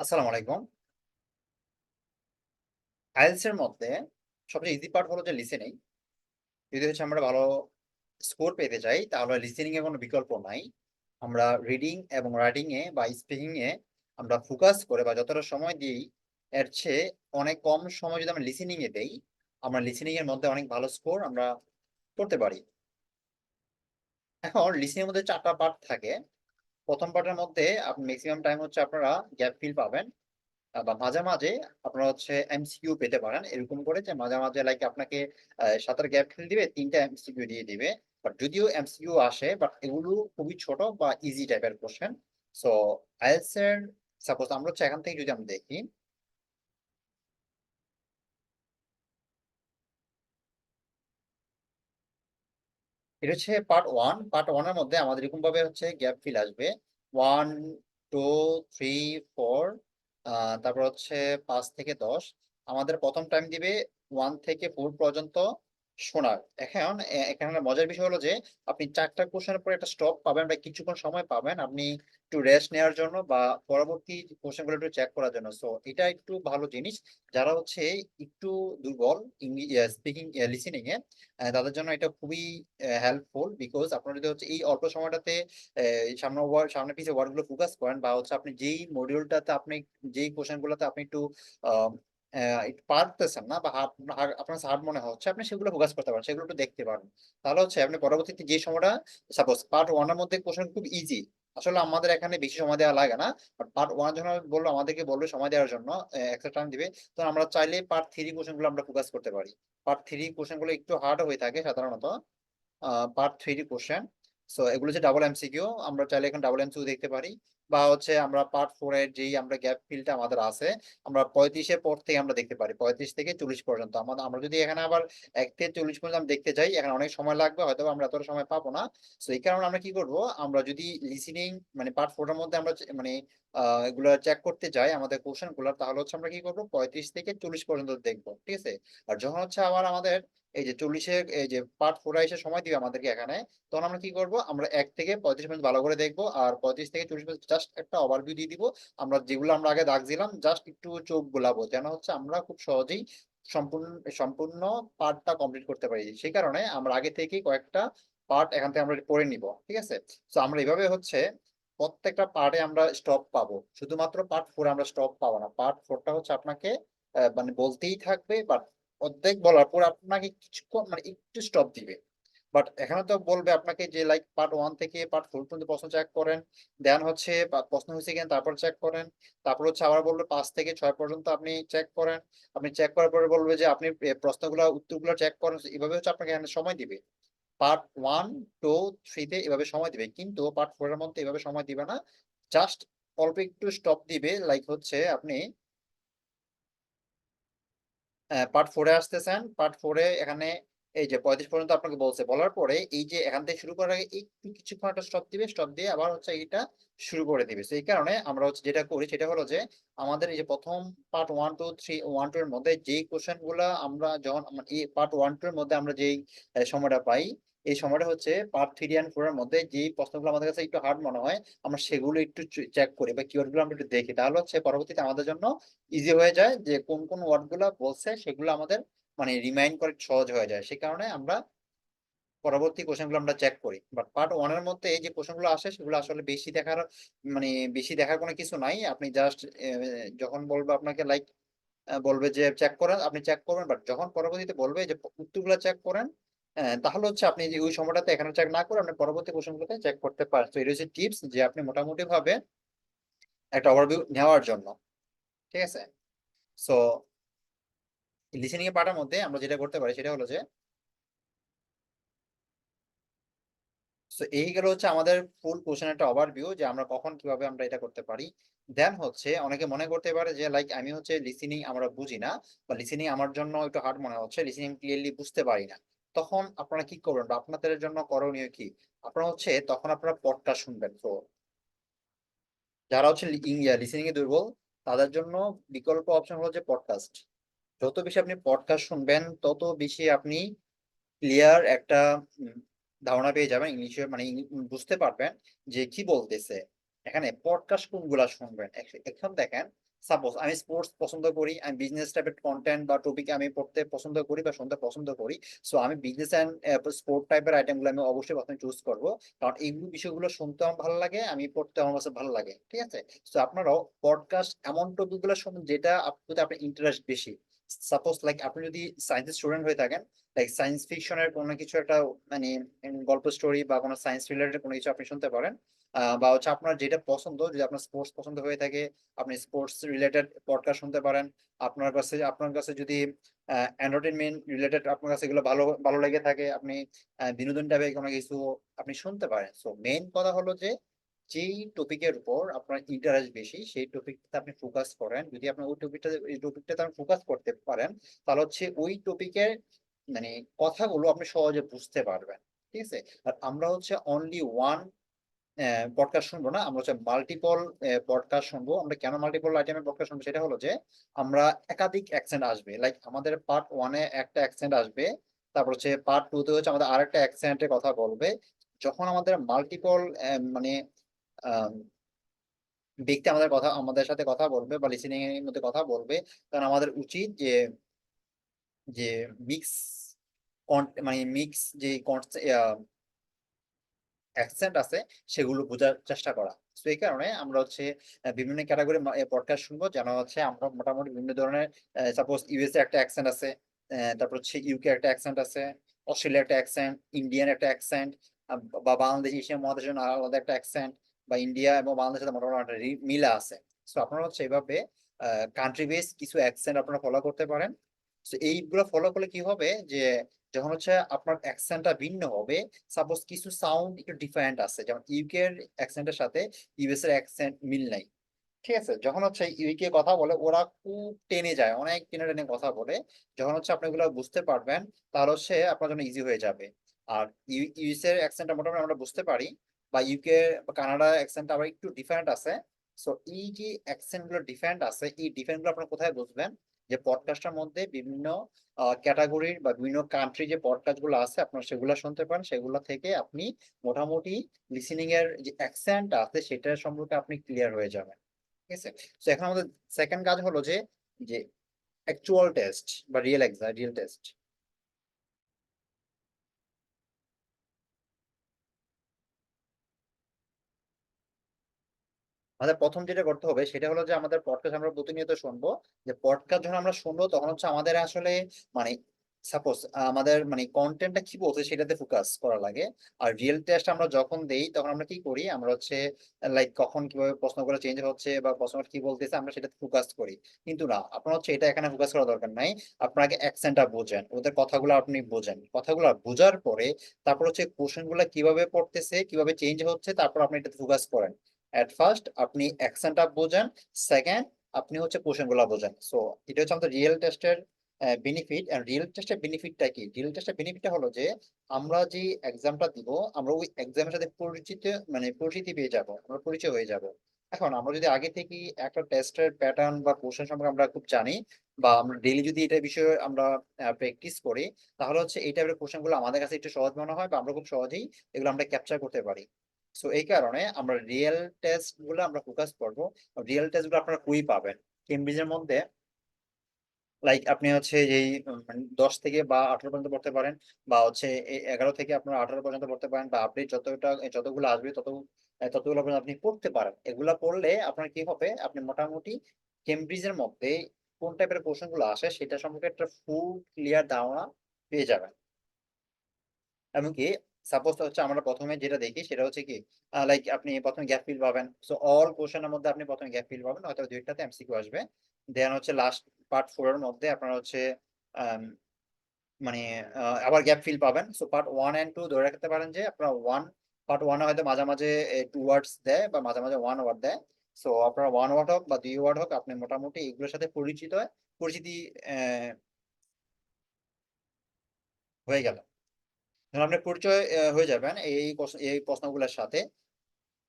আসসালামু আলাইকুম। আইএলস এর মধ্যে সবচেয়ে ইজি পার্ট হলো যে লিসেনিং যদি হচ্ছে আমরা ভালো স্কোর পেতে চাই, তাহলে লিসেনিং এর কোনো বিকল্প নাই। আমরা রিডিং এবং রাইটিং এ বা স্পিকিং এ আমরা ফোকাস করে বা যতটা সময় দিই, এর চেয়ে অনেক কম সময় যদি আমরা লিসেনিং এ দেই, আমরা লিসেনিং এর মধ্যে অনেক ভালো স্কোর আমরা করতে পারি। এখন লিসেনিং এর মধ্যে চারটা পার্ট থাকে। প্রথম পার্টের মধ্যে আপনি ম্যাক্সিমাম টাইম হচ্ছে আপনারা গ্যাপ ফিল পাবেন বা মাঝে মাঝে আপনারা হচ্ছে এমসিকিউ পেতে পারেন। এরকম করে যে মাঝে মাঝে লাইক আপনাকে সাঁতার গ্যাপ ফিল দিবে, তিনটা এমসিকিউ দিয়ে দিবে। বাট যদিও এমসিকিউ আসে বাট এগুলো খুবই ছোট বা ইজি টাইপের কোশ্চেন সো আইএলস এর সাপোজ আমরা হচ্ছে এখান থেকে যদি আমরা দেখি এটা হচ্ছে পার্ট ওয়ান পার্ট ওয়ানের মধ্যে আমাদের এরকম ভাবে হচ্ছে গ্যাপ ফিল আসবে। ওয়ান টু থ্রি ফোর তারপর হচ্ছে পাঁচ থেকে দশ। আমাদের প্রথম টাইম দিবে ওয়ান থেকে ফোর পর্যন্ত শোনার। এখন এখানে মজার বিষয় হলো যে, আপনি চারটা কোশ্চেনের পরে একটা স্টপ পাবেন বা কিছুক্ষণ সময় পাবেন। আপনি একটু রেস্ট নেওয়ার জন্য বা পরবর্তী কোশ্চেনগুলো একটু চেক করার জন্য। সো এটা একটু ভালো জিনিস। যারা হচ্ছে একটু দুর্বল স্পিকিং লিসেনিং এ তাদের জন্য এটা খুবই হেল্পফুল বিকজ আপনারা যদি হচ্ছে এই অল্প সময়টাতে সামনে ওয়ার্ড সামনে পিছিয়ে ওয়ার্ডগুলো ফোকাস করেন বা হচ্ছে আপনি যেই মডিউলটাতে আপনি, যেই কোশ্চেন গুলোতে আপনি একটু পারতেছেন না বা আপনার হার্ড মনে হচ্ছে, আপনি সেগুলো ফোকাস করতে পারেন, সেগুলো একটু দেখতে পারেন। তাহলে হচ্ছে আপনি পরবর্তীতে যে সময়টা সাপোজ পার্ট ওয়ানের মধ্যে কোশ্চেন খুব ইজি আসলে আমাদের এখানে বেশি সময় দেওয়া লাগে না বাট পার্ট ওয়ান যখন বলল আমাদেরকে বলবে সময় দেওয়ার জন্য একটা টাইম দিবে, তো আমরা চাইলে পার্ট থ্রি কোশ্চেনগুলো আমরা ফোকাস করতে পারি। পার্ট থ্রি কোশ্চেনগুলো একটু হার্ড হয়ে থাকে সাধারণত পার্ট থ্রি কোশ্চেন সো এগুলো হচ্ছে ডাবল এমসিকিউ আমরা চাইলে এখন ডাবল এমসিকিউ দেখতে পারি। বা হচ্ছে আমরা পার্ট ফোর এর যেই আমরা গ্যাপ ফিলটা আমাদের আছে, আমরা পঁয়ত্রিশের পর থেকে আমরা দেখতে পারি, পঁয়ত্রিশ থেকে চল্লিশ পর্যন্ত। আমাদের আমরা যদি এখানে আবার এক থেকে চল্লিশ পর্যন্ত আমরা দেখতে যাই, এখানে অনেক সময় লাগবে হয়তো আমরা এতটা সময় পাবো না। সো এই কারণে আমরা কি করব, আমরা যদি লিসেনিং মানে পার্ট ফোর এর মধ্যে আমরা মানে এগুলো চেক করতে যাই, আমাদের কোশ্চেনগুলো তাহলে হচ্ছে আমরা কি করব, পঁয়ত্রিশ থেকে চল্লিশ পর্যন্ত দেখব, ঠিক আছে? আর যখন হচ্ছে আবার আমাদের এই যে চল্লিশে, এই যে পার্ট ফোর এসে সময় দিবে আমাদেরকে এখানে, তখন আমরা কি করব, আমরা এক থেকে পঁয়ত্রিশ পর্যন্ত ভালো করে দেখব, আর পঁয়ত্রিশ থেকে চল্লিশ পর্যন্ত জাস্ট একটা ওভারভিউ দিয়ে দিব। আমরা যেগুলো আমরা আগে দাগ দিলাম জাস্ট একটু চোখ গোলাবো যেন হচ্ছে আমরা খুব সহজেই সম্পূর্ণ সম্পূর্ণ পার্টটা কমপ্লিট করতে পারি। সেই কারণে আমরা আগে থেকেই কয়েকটা পার্ট এখান থেকে আমরা পড়ে নিব, ঠিক আছে? তো আমরা এভাবে হচ্ছে প্রত্যেকটা পার্টে আমরা স্টপ পাবো। শুধুমাত্র পার্ট ফোর আমরা স্টপ পাবো না। পার্ট ফোরটা হচ্ছে আপনাকে মানে বলতেই থাকবে বাট অর্ধেক বলার পর আপনাকে কিছুক্ষণ মানে একটু স্টপ দিবে। বাট এখানে তো বলবে আপনাকে যে লাইক পার্ট ওয়ান থেকে পার্ট ফোর পর্যন্ত প্রশ্ন চেক করেন। দেন হচ্ছে প্রশ্ন হয়েছে কিনা তারপর চেক করেন। তারপর হচ্ছে আবার বলবে পাঁচ থেকে ছয় পর্যন্ত আপনি চেক করেন। আপনি চেক করার পরে বলবে যে, আপনি প্রশ্নগুলো, উত্তরগুলো চেক করেন। এভাবে হচ্ছে আপনাকে এখানে সময় দিবে। পার্ট ওয়ান টু থ্রিতে এভাবে সময় দিবে। কিন্তু পার্ট ফোর এর মধ্যে এভাবে সময় দিবে না। জাস্ট অল্প একটু স্টপ দিবে। লাইক হচ্ছে আপনি পার্ট ফোরে আসতেছেন। পার্ট ফোরে এখানে এই যে পঁয়ত্রিশ পর্যন্ত আপনাকে বলছে, বলার পরে এই যে এখান থেকে শুরু করার আগে একটু কিছুক্ষণ একটা স্টপ দিবে স্টপ দিয়ে আবার হচ্ছে এইটা শুরু করে দিবে। সেই কারণে আমরা হচ্ছে যেটা করি সেটা হলো যে আমাদের এই যে প্রথম part one two three one two এর মধ্যে যেই কোশ্চেনগুলা আমরা যখন এই পার্ট ওয়ান টু এর মধ্যে আমরা যেই সময়টা পাই, এই সময়টা হচ্ছে পার্ট থ্রি অ্যান্ড ফোর এর মধ্যে যেই প্রশ্নগুলো আমাদের কাছে একটু হার্ড মনে হয়, আমরা সেগুলো একটু চেক করি বা কিওয়ার্ডগুলো আমরা একটু দেখি। তাহলে হচ্ছে পরবর্তীতে আমাদের জন্য ইজি হয়ে যায় যে কোন কোন ওয়ার্ডগুলা বলছে সেগুলো আমাদের মানে রিমাইন্ড করে সহজ হয়ে যায়। সেই কারণে আমরা পরবর্তী কোশ্চেনগুলো আমরা চেক করি। বাট পার্ট ওয়ানের মধ্যে এই যে কোশ্চেনগুলো আসে, সেগুলো আসলে বেশি দেখার মানে বেশি দেখার কোনো কিছু নাই। আপনি জাস্ট যখন বলবে আপনাকে লাইক বলবে যে চেক করেন, আপনি চেক করবেন। বাট যখন পরবর্তীতে বলবে যে উত্তরগুলো চেক করেন তাহলে হচ্ছে আপনি যে ওই সময়টাতে এখানে চেক না করে আপনি পরবর্তী কোশ্চেন গুলোতে চেক করতে পারেন। তো এটা হচ্ছে টিপস যে আপনি মোটামুটি ভাবে একটা ওভারভিউ নেওয়ার জন্য। ঠিক আছে? সো লিসেনিং এর পার্টের মধ্যে আমরা যেটা করতে পারি সেটা হলো যে সো এই গেল হচ্ছে আমাদের ফুল কোশ্চেন একটা ওভারভিউ যে আমরা কখন কীভাবে আমরা এটা করতে পারি। দেন হচ্ছে অনেকে মনে করতে পারে যে লাইক আমি হচ্ছে লিসেনিং আমরা বুঝি না বা লিসেনিং আমার জন্য একটু হার্ড মনে হচ্ছে লিসেনিং ক্লিয়ারলি বুঝতে পারি না। তখন আপনারা কি করবেন বা আপনাদের জন্য করণীয় কি? আপনারা হচ্ছে তখন আপনারা পডটা শুনবেন। তো যারা হচ্ছে লিসেনিং এ দুর্বল, তাদের জন্য বিকল্প অপশন হলো যে পডকাস্ট যত বেশি আপনি পডকাস্ট শুনবেন, তত বেশি আপনি ক্লিয়ার একটা ধারণা পেয়ে যাবেন, ইংলিশে মানে বুঝতে পারবেন যে কি বলতেছে। এখানে পডকাস্ট কোনগুলা শুনবেন? এখন দেখেন সাপোজ আমি স্পোর্টস পছন্দ করি, আমি বিজনেস টাইপের কন্টেন্ট বা টপিক আমি পড়তে পছন্দ করি বা শুনতে পছন্দ করি সো আমি বিজনেস অ্যান্ড স্পোর্ট টাইপের আইটেমগুলো আমি অবশ্যই প্রথমে চুজ করব, কারণ এইগুলো বিষয়গুলো শুনতে আমার ভালো লাগে, আমি পড়তে আমার কাছে ভালো লাগে, ঠিক আছে? সো আপনারাও পডকাস্ট এমন টপিকগুলো শুনুন যেটা আপনার আপনার ইন্টারেস্ট বেশি। সাপোজ লাইক আপনি যদি সায়েন্সের স্টুডেন্ট হয়ে থাকেন লাইক সায়েন্স ফিকশনের কোনো কিছু একটা মানে গল্প স্টোরি বা কোনো সায়েন্স রিলেটেড কোনো কিছু আপনি শুনতে পারেন বা হচ্ছে আপনার যেটা পছন্দ, যদি আপনার স্পোর্টস পছন্দ হয়ে থাকে, আপনি স্পোর্টস রিলেটেড পডকাস্ট শুনতে পারেন, আপনার কাছে আপনার কাছে যদি এন্টারটেনমেন্ট রিলেটেড আপনার কাছে এগুলো ভালো ভালো লেগে থাকে, আপনি বিনোদন টাইপের কোনো কিছু আপনি শুনতে পারেন। সো মেইন কথা হলো যে যেই টপিকের উপর আপনার ইন্টারেস্ট বেশি, সেই টপিকটা আপনি ফোকাস করেন। যদি আপনার ওই টপিকটা এই টপিকটাতে আপনি ফোকাস করতে পারেন, তাহলে হচ্ছে ওই টপিকের মানে কথাগুলো আপনি সহজে বুঝতে পারবেন, ঠিক আছে? আর আমরা হচ্ছে অনলি ওয়ান পডকাস্ট শুনব না, আমরা হচ্ছে মাল্টিপল পডকাস্ট শুনব। আমরা কেন মাল্টিপল আইটেমের পডকাস্ট শুনব? সেটা হলো যে, আমরা একাধিক অ্যাকসেন্ট আসবে। লাইক আমাদের পার্ট ওয়ানে একটা অ্যাকসেন্ট আসবে, তারপর হচ্ছে পার্ট টু তে হচ্ছে আমাদের আরেকটা অ্যাকসেন্টের কথা বলবে। যখন আমাদের মাল্টিপল মানে ব্যক্তি আমাদের কথা, আমাদের সাথে কথা বলবে বা লিসেনিং এর মধ্যে কথা বলবে। তখন আমাদের উচিত যে যে মিক্স মানে মিক্স যে অ্যাকসেন্ট আছে, সেগুলো বোঝার চেষ্টা করা। তো এই কারণে আমরা হচ্ছে বিভিন্ন ক্যাটাগরি পডকাস্ট শুনব। যেন হচ্ছে আমরা মোটামুটি বিভিন্ন ধরনের সাপোজ ইউএসএ একটা অ্যাকসেন্ট আছে তারপর হচ্ছে ইউকে একটা অ্যাকসেন্ট আছে অস্ট্রেলিয়া একটা অ্যাকসেন্ট ইন্ডিয়ান একটা অ্যাকসেন্ট বা বাংলাদেশ, এশিয়া মহাদেশের আলাদা একটা অ্যাকসেন্ট বা ইন্ডিয়া এবং বাংলাদেশের মোটামুটি মিলা আছে। তো আপনারা হচ্ছে এইভাবে কান্ট্রি বেস কিছু অ্যাকসেন্ট আপনারা ফলো করতে পারেন। তো এইগুলো ফলো করলে কি হবে যে, যখন হচ্ছে আপনার অ্যাকসেন্টটা ভিন্ন হবে সাপোজ কিছু সাউন্ড একটু ডিফারেন্ট আছে, যেমন ইউকে এর অ্যাকসেন্টের সাথে ইউএস এর অ্যাকসেন্ট মিল নাই। ঠিক আছে? যখন হচ্ছে ইউকে কথা বলে, ওরা খুব টেনে যায়, অনেক টেনে টেনে কথা বলে। যখন হচ্ছে আপনি এগুলো বুঝতে পারবেন, তাহলে হচ্ছে আপনার জন্য ইজি হয়ে যাবে। আর ইউএস এর অ্যাকসেন্টটা মোটামুটি আমরা বুঝতে পারি। বা ইউকে বা কানাডা অ্যাকসেন্ট আবার একটু ডিফারেন্ট আছে। সো এই যে অ্যাকসেন্টগুলো ডিফারেন্ট আছে। এই ডিফারেন্টগুলো আপনারা কোথায় বুঝবেন? যে পডকাস্টের মধ্যে বিভিন্ন ক্যাটাগরির বা বিভিন্ন কান্ট্রি যে পডকাস্টগুলো আছে, আপনারা সেগুলো শুনতে পারেন। সেগুলো থেকে আপনি মোটামুটি লিসেনিং এর যে অ্যাকসেন্ট আছে, সেটা সম্পর্কে আপনি ক্লিয়ার হয়ে যাবেন। ঠিক আছে? তো এখন আমাদের সেকেন্ড কাজ হলো যে যে অ্যাকচুয়াল টেস্ট বা রিয়েল এক্সাম রিয়েল টেস্ট আমাদের প্রথম যেটা করতে হবে সেটা হলো যে আমাদের পডকাস্ট আমরা প্রতিনিয়ত শুনব। যে পডকাস্ট যখন আমরা শুনব তখন হচ্ছে আমাদের আসলে মানে সাপোজ আমাদের মানে কন্টেন্টটা কি বলছে সেটাতে ফোকাস করা লাগে। আর রিয়েল টেস্ট আমরা যখন দেই তখন আমরা কি করি? আমরা হচ্ছে লাইক কখন কীভাবে প্রশ্নগুলো চেঞ্জ হচ্ছে বা প্রশ্নটা কি বলতেছে আমরা সেটাতে ফোকাস করি। কিন্তু না, আপনার হচ্ছে এটা এখানে ফোকাস করা দরকার নাই। আপনাকে অ্যাকসেন্টটা বোঝেন, ওদের কথাগুলো আপনি বোঝেন। কথাগুলো বোঝার পরে তারপর হচ্ছে কোশ্চেনগুলা কীভাবে পড়তেছে, কীভাবে চেঞ্জ হচ্ছে তারপর আপনি এটাতে ফোকাস করেন। এট ফার্স্ট আপনি অ্যাকসেন্টটা বোঝেন। সেকেন্ড আপনি হচ্ছে কোশ্চেনগুলা বোঝেন। সো এটা হচ্ছে আমাদের রিয়েল টেস্টের বেনিফিট এন্ড রিয়েল টেস্টের বেনিফিটটা কি? রিয়েল টেস্টের বেনিফিটটা হলো যে, আমরা যে এক্সামটা দিব, আমরা ওই এক্সামের সাথে পরিচিত মানে পরিচিতি পেয়ে যাব, আমরা পরিচয় হয়ে যাব। এখন আমরা যদি আগে থেকে একটা টেস্টের প্যাটার্ন বা কোশ্চেন সম্পর্কে আমরা খুব জানি, বা আমরা ডেইলি যদি এটা বিষয়ে আমরা প্র্যাকটিস করি, তাহলে হচ্ছে এই টাইপের কোশ্চেনগুলো আমাদের কাছে একটু সহজ মনে হয়, বা আমরা খুব সহজেই এগুলো আমরা ক্যাপচার করতে পারি। সো এই কারণে আমরা রিয়েল টেস্টগুলো আমরা ফোকাস করব। রিয়েল টেস্টগুলো আপনারা কুই পাবেন। কেমব্রিজের মধ্যে লাইক আপনি হচ্ছে যেই মানে দশ থেকে বা আঠারো পর্যন্ত পড়তে পারেন, বা হচ্ছে এগারো থেকে আপনারা আঠারো পর্যন্ত পড়তে পারেন, বা আপনি যতটা, যতগুলো আসবে তত ততগুলো পর্যন্ত আপনি পড়তে পারেন। এগুলা পড়লে আপনার কি হবে, আপনি মোটামুটি কেমব্রিজের মধ্যে কোন টাইপের কোশ্চেনগুলো আসে সেটা সম্পর্কে একটা ফুল ক্লিয়ার ধারণা পেয়ে যাবেন। এমনকি সাপোজ হচ্ছে আমরা প্রথমে যেটা দেখি সেটা হচ্ছে কি লাইক আপনি প্রথমে গ্যাপ ফিল পাবেন। সো অল কোশ্চেনের মধ্যে আপনি প্রথমে গ্যাপ ফিল পাবেন, হয়তো দুইটাতে এমসিকিউ আসবে। দেন হচ্ছে লাস্ট পার্ট ফোর এর মধ্যে আপনারা হচ্ছে মানে আবার গ্যাপ ফিল পাবেন। So part one and two ধরে রাখতে পারেন যে আপনারা ওয়ান পার্ট ওয়ানে হয়তো মাঝে মাঝে টু ওয়ার্ডস দেয় বা মাঝে মাঝে ওয়ান ওয়ার্ড দেয়। সো আপনারা ওয়ান ওয়ার্ড হোক বা দুই ওয়ার্ড হোক, আপনি মোটামুটি এগুলোর সাথে পরিচিত পরিচিতি হয়ে গেল। যখন আপনি পরিচয় হয়ে যাবেন এই এই প্রশ্নগুলোর সাথে।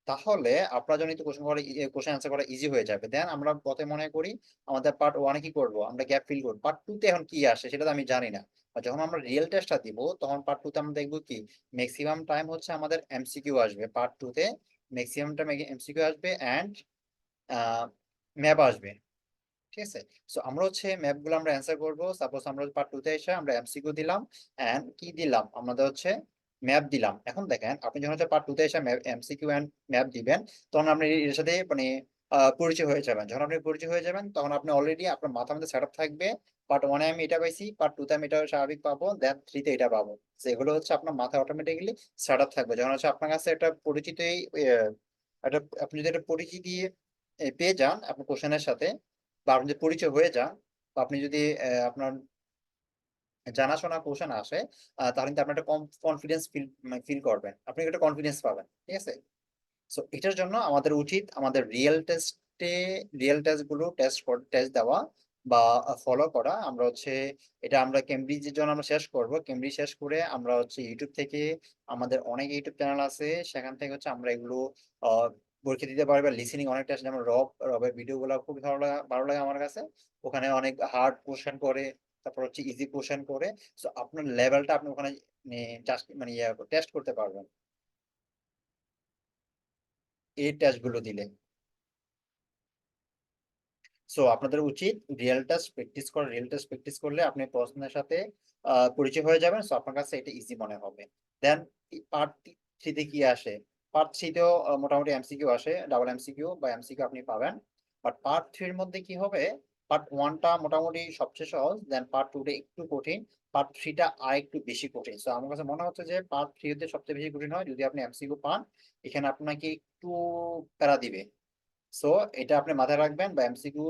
তাহলে আপনার জন্য কোশ্চেন করা কোশ্চেন অ্যান্সার করা ইজি হয়ে যাবে। দেন আমরা পথে মনে করি আমাদের পার্ট ওয়ানে কি করব? আমরা গ্যাপ ফিল করব। পার্ট টু তে এখন কি আসে সেটা তো আমি জানি না। আর যখন আমরা রিয়েল টেস্টটা দিব, তখন পার্ট টু তে আমরা দেখব কি? ম্যাক্সিমাম টাইম হচ্ছে আমাদের এমসিকিউ আসবে। পার্ট টু তে ম্যাক্সিমাম টাইম এমসিকিউ আসবে অ্যান্ড ম্যাপ আসবে। ঠিক আছে? সো আমরা হচ্ছে ম্যাপগুলো আমরা অ্যান্সার করব। সাপোজ আমরা পার্ট টু তে এসে আমরা এমসিকিউ দিলাম এন্ড কি দিলাম? আমাদের হচ্ছে ম্যাপ দিলাম। এখন দেখেন, আপনি যখন হচ্ছে পার্ট টু তে এসে এমসিকিউ এন্ড ম্যাপ দিবেন, তখন আপনি এর সাথে মানে পরিচয় হয়ে যাবেন। যখন আপনি পরিচয় হয়ে যাবেন, তখন আপনি অলরেডি আপনার মাথার মধ্যে সেট থাকবে। পার্ট ওয়ানে আমি এটা পাইছি পার্ট টু তে আমি এটা স্বাভাবিক পাবো দেন থ্রি তে এটা পাবো। তো এগুলো হচ্ছে আপনার মাথায় অটোমেটিক্যালি সেট থাকবে। যখন হচ্ছে আপনার কাছে একটা পরিচিত একটা, আপনি যদি একটা পরিচিতি পেয়ে যান আপনার কোশ্চেনের সাথে বা আপনি যদি পরিচয় হয়ে যান, বা আপনি যদি আপনার জানাশোনা কোশ্চেন আসে তাহলে কিন্তু আপনি একটা কনফিডেন্স ফিল ফিল করবেন। আপনি একটা কনফিডেন্স পাবেন, ঠিক আছে? সো এটার জন্য আমাদের উচিত আমাদের রিয়েল টেস্টে রিয়েল টেস্টগুলো টেস্ট টেস্ট দেওয়া বা ফলো করা। আমরা হচ্ছে, এটা আমরা কেমব্রিজের জন্য আমরা শেষ করব। কেমব্রিজ শেষ করে আমরা হচ্ছে ইউটিউব থেকে আমাদের অনেক ইউটিউব চ্যানেল আছে। সেখান থেকে হচ্ছে আমরা এগুলো পরীক্ষা দিতে পারবে। লিসেনিং অনেক টেস্ট যেমন রব, রবের ভিডিও গুলো খুব ভালো লাগা, ভালো লাগে আমার কাছে। ওখানে অনেক হার্ড কোশ্চেন করে, তারপর হচ্ছে ইজি কোশ্চেন করে। সো আপনার লেভেলটা আপনি ওখানে মানে টেস্ট করতে পারবেন। এই টেস্টগুলো দিলে। সো আপনাদের উচিত রিয়েল টেস্ট প্র্যাকটিস করা। রিয়েল টেস্ট প্র্যাকটিস করলে আপনি প্রশ্নের সাথে পরিচয় হয়ে যাবেন। সো আপনার কাছে এটা ইজি মনে হবে। দেন পার্ট থ্রিতে কি আসে? পার্ট থ্রিতেও মোটামুটি এমসিকিউ আসে ডাবল এমসিকিউ বা এমসিকিউ আপনি পাবেন। বাট পার্ট থ্রির মধ্যে কি হবে? পার্ট ওয়ানটা মোটামুটি সবচেয়ে সহজ দেন পার্ট টুটা একটু কঠিন পার্ট থ্রিটা আর একটু বেশি কঠিন। সো আমার কাছে মনে হচ্ছে যে পার্ট থ্রিতে সবচেয়ে বেশি কঠিন হয় যদি আপনি এমসিকিউ পান, এখানে আপনাকে একটু প্যারা দিবে। সো এটা আপনি মাথায় রাখবেন বা এমসিকিউ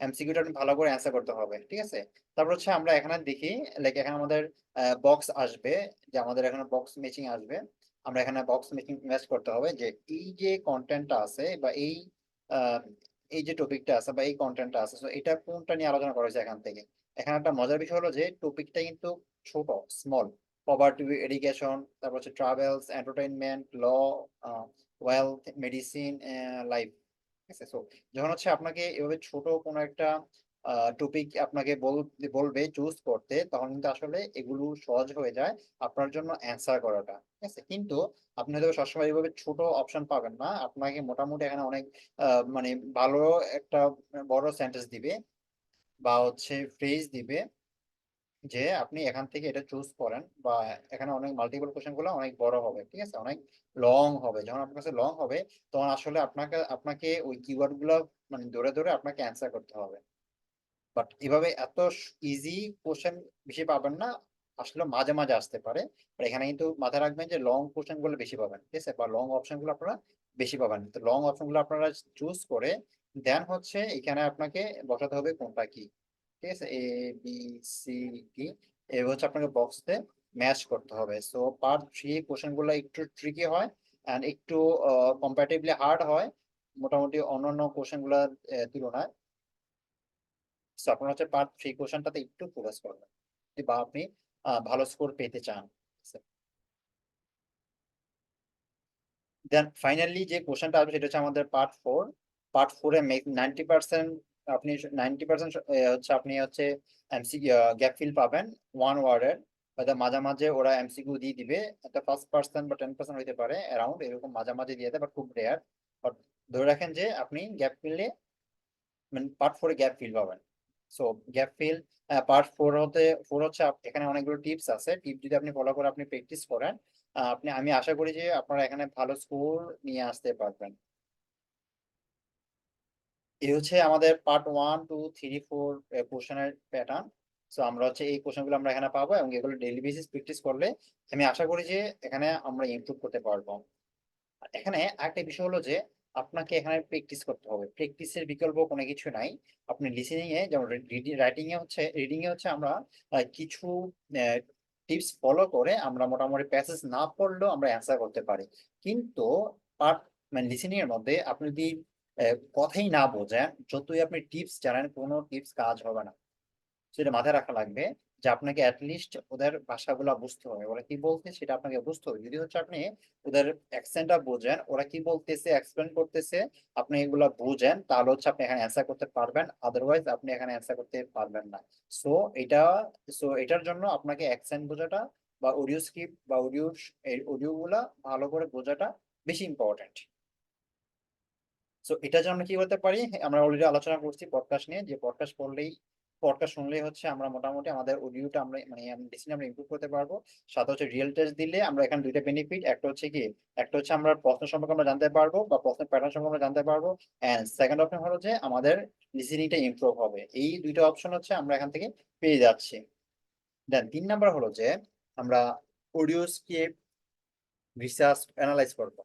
এমসিকিউটা আপনি ভালো করে অ্যান্সার করতে হবে, ঠিক আছে? তারপর হচ্ছে আমরা এখানে দেখি লাইক এখানে আমাদের বক্স আসবে, যে আমাদের এখানে বক্স ম্যাচিং আসবে। আমরা এখানে বক্স ম্যাচিং ম্যাচ করতে হবে যে এই যে কন্টেন্টটা আছে বা এই এই যে টপিকটা আছে বা এই কন্টেন্টটা আছে এটা কোনটা নিয়ে আলোচনা করা হয়েছে এখান থেকে? এখানে একটা মজার বিষয় হলো যে টপিকটা কিন্তু ছোট স্মল পভার্টি এডুকেশন তারপর হচ্ছে travels entertainment law wealth medicine life ঠিক আছে? সো যখন হচ্ছে আপনাকে এভাবে ছোট কোনো একটা টপিক আপনাকে বলবে চুজ করতে তখন কিন্তু আসলে এগুলো সহজ হয়ে যায় আপনার জন্য অ্যান্সার করাটা, ঠিক আছে? কিন্তু আপনি হয়তো সবসময় এইভাবে ছোট অপশন পাবেন না, আপনাকে মোটামুটি এখানে অনেক মানে ভালো একটা বড় সেন্টেন্স দিবে বা হচ্ছে ফ্রেজ দিবে যে আপনি এখান থেকে এটা চুজ করেন বা এখানে অনেক মাল্টিপল কোশ্চেনগুলো অনেক বড় হবে, ঠিক আছে? অনেক লং হবে। যখন আপনার কাছে লং হবে, তখন আসলে আপনাকে আপনাকে ওই কিওয়ার্ডগুলো মানে ধরে ধরে আপনাকে অ্যান্সার করতে হবে। বাট এভাবে এত ইজি কোশ্চেন বেশি পাবেন না। আসলে মাঝে মাঝে আসতে পারে। আর এখানে কিন্তু মাথায় রাখবেন যে লং কোশ্চেনগুলো বেশি পাবেন। ঠিক আছে? বা লং অপশনগুলো আপনারা বেশি পাবেন। তো লং অপশনগুলো আপনারা চুজ করে দেন হচ্ছে এখানে আপনাকে বসাতে হবে কোনটা কি? ঠিক আছে? এ বি সি ডি এই হচ্ছে আপনাকে বক্সতে ম্যাচ করতে হবে। সো পার্ট থ্রি কোশ্চেনগুলো একটু ট্রিকি হয় অ্যান্ড একটু কম্পারেটিভলি হার্ড হয়। মোটামুটি অন্যান্য কোশ্চেনগুলোর তুলনায়। সো আপনার হচ্ছে পার্ট থ্রি কোশ্চেনটাতে একটু ফোকাস করবেন। বা আপনি ভালো স্কোর পেতে চান। দেন ফাইনালি যে কোশ্চেনটা আসবে, সেটা হচ্ছে আমাদের পার্ট ফোর পার্ট ফোরে নাইনটি পার্সেন্ট আপনি নাইনটি পার্সেন্ট হচ্ছে আপনি হচ্ছে এমসি গ্যাপ ফিল পাবেন ওয়ান ওয়ার্ডের হয়তো মাঝামাঝি ওরা এমসিকিউ দিয়ে দিবে। একটা ফার্স্ট পার্সেন্ট বা টেন পার্সেন্ট হতে পারে অ্যারাউন্ড এরকম মাঝামাঝি দিয়ে দেয় বাট খুব রেয়ার বাট ধরে রাখেন যে, আপনি গ্যাপ ফিললে মানে পার্ট ফোরে গ্যাপ ফিল পাবেন। So gap fill part four হতে ফোর হচ্ছে এখানে অনেকগুলো টিপস আছে। টিপ যদি আপনি ফলো করে আপনি প্র্যাকটিস করেন আপনি, আমি আশা করি যে আপনারা এখানে ভালো স্কোর নিয়ে আসতে পারবেন। এই হচ্ছে আমাদের part one two three four কোশ্চেনের প্যাটার্ন সো আমরা হচ্ছে এই কোশ্চেনগুলো আমরা এখানে পাবো এবং এগুলো ডেইলি বেসিস প্র্যাকটিস করলে আমি আশা করি যে এখানে আমরা ইমপ্রুভ করতে পারব। এখানে আরেকটা বিষয় হলো যে আপনাকে এখানে প্র্যাকটিস করতে হবে। প্র্যাকটিসের বিকল্প কোনো কিছু নাই। আপনি লিসেনিং এ যেমন রাইটিং এ হচ্ছে রিডিং এ হচ্ছে আমরা কিছু টিপস ফলো করে আমরা মোটামুটি প্যাসেজ না পড়লেও আমরা অ্যান্সার করতে পারি। কিন্তু পার্ট মানে লিসেনিং এর মধ্যে আপনি যদি কথাই না বোঝেন, যতই আপনি টিপস জানেন, কোনো টিপস কাজ হবে না। সেটা মাথায় রাখা লাগবে। যে আপনাকে অ্যাটলিস্ট ওদের ভাষাগুলো বুঝতে হবে। ওরা কি বলছে সেটা আপনাকে বুঝতে হবে। যদি হচ্ছে আপনি ওদের অ্যাকসেন্টটা বোঝেন, ওরা কি বলতেছে এক্সপ্লেন করতেছে, আপনি এগুলা বুঝেন, তাহলে হচ্ছে আপনি এখানে অ্যান্সার করতে পারবেন। আদারওয়াইজ আপনি এখানে অ্যান্সার করতে পারবেন না। সো এটা সো এটার জন্য আপনাকে অ্যাকসেন্ট বোঝাটা বা অডিও স্ক্রিপ্ট বা অডিও অডিও গুলা ভালো করে বোঝাটা বেশি ইম্পর্টেন্ট সো এটার জন্য কি করতে পারি? আমরা অলরেডি আলোচনা করছি পডকাস্ট নিয়ে। যে পডকাস্ট করলেই পডকাস্ট শুনলেই হচ্ছে আমরা মোটামুটি আমাদের অডিওটা আমরা মানে ডিসিশন আমরা ইমপ্রুভ করতে পারব। সাথে হচ্ছে রিয়েল টেস্ট দিলে আমরা এখানে দুইটা বেনিফিট একটা হচ্ছে কি, একটা হচ্ছে আমরা প্রশ্ন সম্পর্কে আমরা জানতে পারব বা প্রশ্নের প্যাটার্ন সম্পর্কে আমরা জানতে পারব। এন্ড সেকেন্ড অপশন হলো যে আমাদের লিসেনিংটা ইমপ্রুভ হবে। এই দুইটা অপশন হচ্ছে আমরা এখান থেকে পেয়ে যাচ্ছি। দেন তিন নাম্বার হলো যে আমরা অডিও স্কেপ রিসার্চ অ্যানালাইজ করব।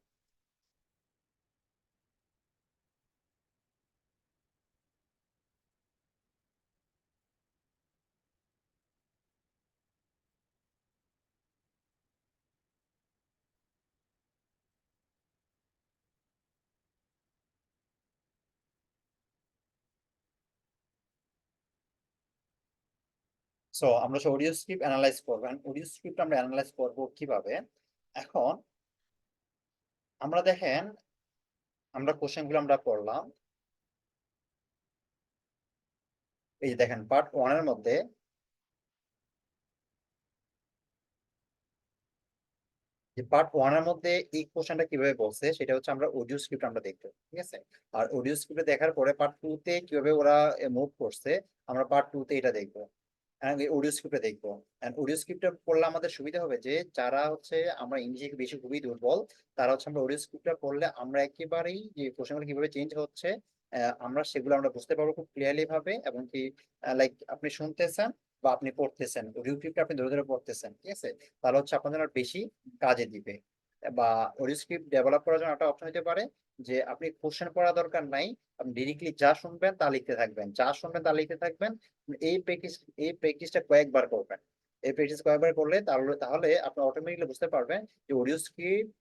সো আমরা সব অডিও স্ক্রিপ্ট অ্যানালাইজ করব অডিও স্ক্রিপ্ট আমরা অ্যানালাইজ করব কীভাবে? এখন আমরা দেখেন, আমরা কোশ্চেনগুলো আমরা পড়লাম। এই যে দেখেন পার্ট ওয়ানের মধ্যে যে পার্ট ওয়ানের মধ্যে এই কোশ্চেনটা কীভাবে বলছে, সেটা হচ্ছে আমরা অডিও স্ক্রিপ্ট আমরা দেখব, ঠিক আছে? আর অডিও স্ক্রিপ্টে দেখার পরে পার্ট টু তে কীভাবে ওরা মুভ করছে, আমরা পার্ট টু তে এটা দেখব। অডিও স্ক্রিপ্টে দেখব। অডিও স্ক্রিপ্টে পড়লে আমাদের সুবিধা হবে যে, যারা হচ্ছে আমরা ইংরেজি বেশি খুবই দুর্বল, তারা হচ্ছে আমরা অডিও স্ক্রিপ্টটা পড়লে আমরা একেবারেই যে কোশ্চেনগুলো কীভাবে চেঞ্জ হচ্ছে আমরা সেগুলো আমরা বুঝতে পারব খুব ক্লিয়ারলি ভাবে এবং কি লাইক আপনি শুনতেছেন বা আপনি পড়তেছেন অডিও স্ক্রিপ্ট আপনি ধরে ধরে পড়তেছেন, ঠিক আছে? তাহলে হচ্ছে আপনাদের আর বেশি কাজে দিবে। বা অডিও স্ক্রিপ্ট ডেভেলপ করার জন্য একটা অপশন হতে পারে। যে আপনি কোশ্চেন পড়া দরকার নাই, আপনি ডিরেক্টলি যা শুনবেন তা লিখতে থাকবেন। যা শুনবেন তা লিখতে থাকবেন। এই প্র্যাকটিস এই প্র্যাকটিসটা কয়েকবার করবেন। এই প্র্যাকটিস কয়েকবার করলে তাহলে তাহলে আপনি অটোমেটিকলি বুঝতে পারবেন যে অডিও স্ক্রিপ্ট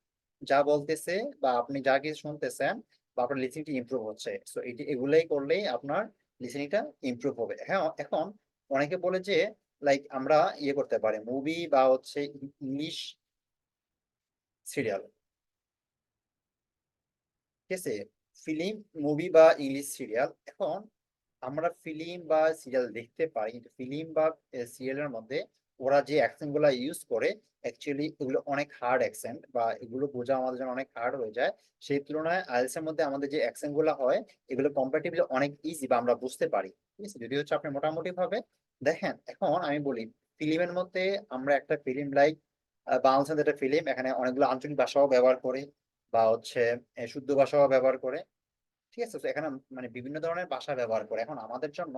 যা বলতেছে বা আপনি যা কিছু শুনতেছেন বা আপনার লিসনিংটা ইমপ্রুভ হচ্ছে। সো এটি, এগুলাই করলেই আপনার লিসনিংটা ইমপ্রুভ হবে। হ্যাঁ এখন অনেকে বলে যে লাইক আমরা ইয়ে করতে পারি মুভি বা হচ্ছে ইংলিশ সিরিয়াল ঠিক আছে ফিল্ম মুভি বা ইংলিশ সিরিয়াল এখন আমরা ফিল্ম বা সিরিয়াল দেখতে পারি, কিন্তু ফিল্ম বা সিরিয়ালের মধ্যে ওরা যে ইউজ করে অ্যাকচুয়ালি এগুলো অনেক হার্ড বা এগুলো বোঝা আমাদের জন্য অনেক হার্ড হয়ে যায়। সেই তুলনায় আইএলস এর মধ্যে আমাদের যে অ্যাকসেন্টগুলো হয়, এগুলো কম্পারেটিভলি অনেক ইজি বা আমরা বুঝতে পারি। ঠিক আছে যদি হচ্ছে আপনি মোটামুটি ভাবে দেখেন, এখন আমি বলি ফিল্মের মধ্যে আমরা একটা ফিল্ম লাইক বাংলাদেশের একটা ফিল্ম এখানে অনেকগুলো আঞ্চলিক ভাষাও ব্যবহার করে। বা হচ্ছে শুদ্ধ ভাষাও ব্যবহার করে। ঠিক আছে? তো এখানে মানে বিভিন্ন ধরনের ভাষা ব্যবহার করে। এখন আমাদের জন্য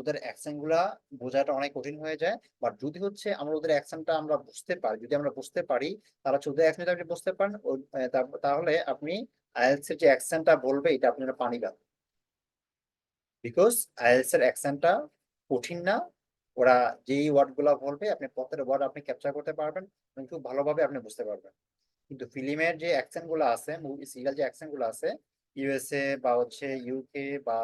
ওদের অ্যাকসেন্টগুলা বোঝাটা অনেক কঠিন হয়ে যায়। বাট যদি হচ্ছে আমরা ওদের অ্যাকসেন্টটা আমরা বুঝতে পারি, যদি আমরা বুঝতে পারি তারা ওদের অ্যাকসেন্ট আপনি বুঝতে পারেন। তাহলে আপনি আইএলস এর যে অ্যাকসেন্টটা বলবে, এটা আপনারা পানি পাবেন। বিকজ আইএলস এর অ্যাকসেন্টটা কঠিন না। ওরা যেই ওয়ার্ডগুলা বলবে, আপনি প্রত্যেকটা ওয়ার্ড আপনি ক্যাপচার করতে পারবেন এবং খুব ভালোভাবে আপনি বুঝতে পারবেন। কিন্তু ফিল্মের যে অ্যাকসেন্টগুলো আছে মুভি সিরিয়াল যে অ্যাকসেন্টগুলো আছে ইউএসএ বা হচ্ছে ইউকে বা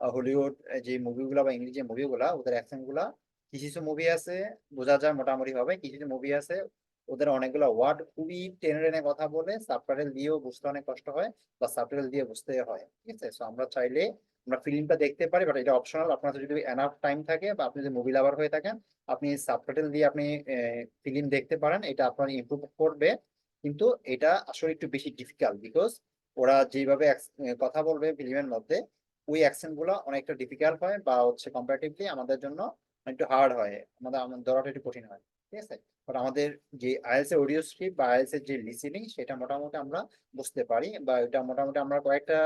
হলিউড যে মুভিগুলো বা ইংরেজি মুভিগুলা ওদের অ্যাকসেন্টগুলা কিছু কিছু মুভি আছে, বোঝা যায় মোটামুটি হবে কিছু কিছু মুভি আছে, ওদের অনেকগুলো ওয়ার্ড খুবই টেনে টেনে কথা বলে সাবটাইটেল দিয়েও বুঝতে অনেক কষ্ট হয় বা সাবটাইটেল দিয়ে বুঝতে হয়, ঠিক আছে? সো আমরা চাইলে আমরা ফিল্মটা দেখতে পারি বাট এটা অপশনাল আপনার যদি এনাফ টাইম থাকে বা আপনি যদি মুভি লাভার হয়ে থাকেন, আপনি সাবটাইটেল দিয়ে আপনি ফিল্ম দেখতে পারেন, এটা আপনার ইমপ্রুভ করবে। কিন্তু এটা আসলে একটু বেশি ডিফিকাল্ট বিকজ ওরা যেভাবে কথা বলবে ফিল্মের মধ্যে, ওই অ্যাকসেন্টগুলো অনেকটা ডিফিকাল্ট হয় বা হচ্ছে কম্পারেটিভলি আমাদের জন্য একটু হার্ড হয়। আমাদের ধরাটা একটু কঠিন হয়, ঠিক আছে? বাট আমাদের যে আইএলস এর অডিও স্ক্রিপ্ট বা আইএলস যে লিসেনিং সেটা মোটামুটি আমরা বুঝতে পারি বা এটা মোটামুটি আমরা কয়েকটা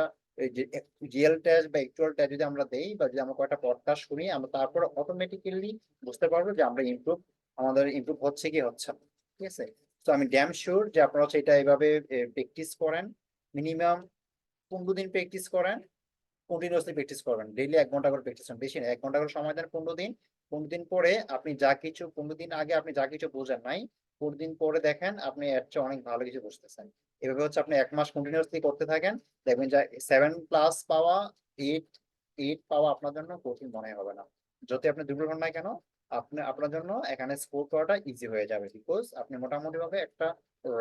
জিএল টেস্ট বা একচুয়াল টেস্ট যদি আমরা দেই বা যদি আমরা কয়েকটা পডকাস্ট শুনি, আমরা তারপর অটোমেটিক্যালি বুঝতে পারব যে আমরা ইমপ্রুভ আমাদের ইমপ্রুভ হচ্ছে কি হচ্ছে ঠিক আছে? তো আমি ড্যাম শিওর যে আপনারা হচ্ছে এটা এইভাবে প্র্যাকটিস করেন। মিনিমাম পনেরো দিন প্র্যাকটিস করেন। কন্টিনিউসলি প্র্যাকটিস করবেন। ডেইলি এক ঘণ্টা করে প্র্যাকটিস করেন। বেশি না, এক ঘণ্টা করে সময় দেন পনেরো দিন। পনেরো দিন পরে আপনি যা কিছু, পনেরো দিন আগে আপনি যা কিছু বোঝেন নাই, পনেরো দিন পরে দেখেন আপনি এর চেয়ে অনেক ভালো কিছু বুঝতেছেন। এভাবে হচ্ছে আপনি এক মাস কন্টিনিউসলি করতে থাকেন। দেখবেন যে সেভেন প্লাস পাওয়া এইট এইট পাওয়া আপনার জন্য কঠিন মনে হবে না। যত আপনি দুর্বল হন না কেন? আপনি, আপনার জন্য এখানে স্কোর করাটা ইজি হয়ে যাবে বিকজ আপনি মোটামুটি ভাবে একটা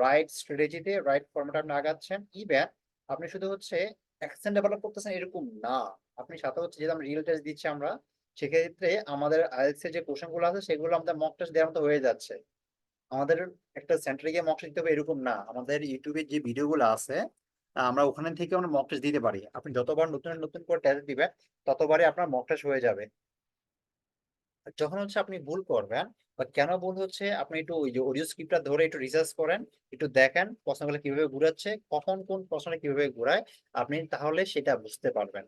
রাইট স্ট্র্যাটেজিতে রাইট ফর্মেট আপনি আগাচ্ছেন। ইভেন আপনি শুধু হচ্ছে অ্যাকসেন্ট ডেভেলপ করতেছেন এরকম না। আপনি সাথে হচ্ছে যেহেতু আমরা রিয়েল টেস্ট দিচ্ছি আমরা, সেক্ষেত্রে আমাদের আইএলস যে কোশ্চেনগুলো আছে, সেগুলো আমাদের মক টেস্ট দেওয়ার মতো হয়ে যাচ্ছে। আমাদের একটা সেন্টারে গিয়ে মক দিতে হবে এরকম না। আমাদের ইউটিউবে যে ভিডিও গুলো আছে আমরা ওখানে থেকে আমরা মক টেস্ট দিতে পারি। আপনি যতবার নতুন নতুন করে টেস্ট দিবেন, ততবারই আপনার মক টেস্ট হয়ে যাবে। যখন হচ্ছে আপনি ভুল করবেন বা কেন ভুল হচ্ছে, আপনি একটু ওই যে অডিও স্ক্রিপ্টটা ধরে একটু রিসার্চ করেন, একটু দেখেন প্রশ্নগুলো কীভাবে ঘুরাচ্ছে, কখন কোন প্রশ্নটা কীভাবে ঘুরায়, আপনি তাহলে সেটা বুঝতে পারবেন।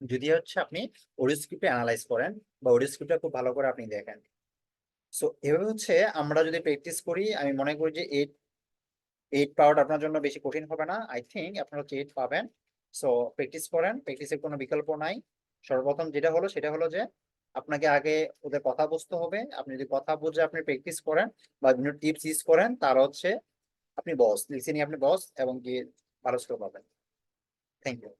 যদি হচ্ছে আপনি অডিও স্ক্রিপ্টে অ্যানালাইজ করেন, বা অডিও স্ক্রিপ্টটা খুব ভালো করে আপনি দেখেন। সো এভাবে হচ্ছে আমরা যদি প্র্যাকটিস করি, আমি মনে করি যে এইট এইট পাওয়াটা আপনার জন্য বেশি কঠিন হবে না। আই থিঙ্ক আপনারা হচ্ছে এইট পাবেন। সো প্র্যাকটিস করেন প্র্যাকটিসের কোনো বিকল্প নাই। সর্বপ্রথম যেটা হলো, সেটা হলো যে আপনাকে আগে ওদের কথা বুঝতে হবে। আপনি যদি কথা বুঝে আপনি প্র্যাকটিস করেন বা বিভিন্ন টিপস ইউজ করেন, তার হচ্ছে আপনি বস লিসেনিং আপনি বস এবং কি ভালো স্কোর পাবেন। Thank you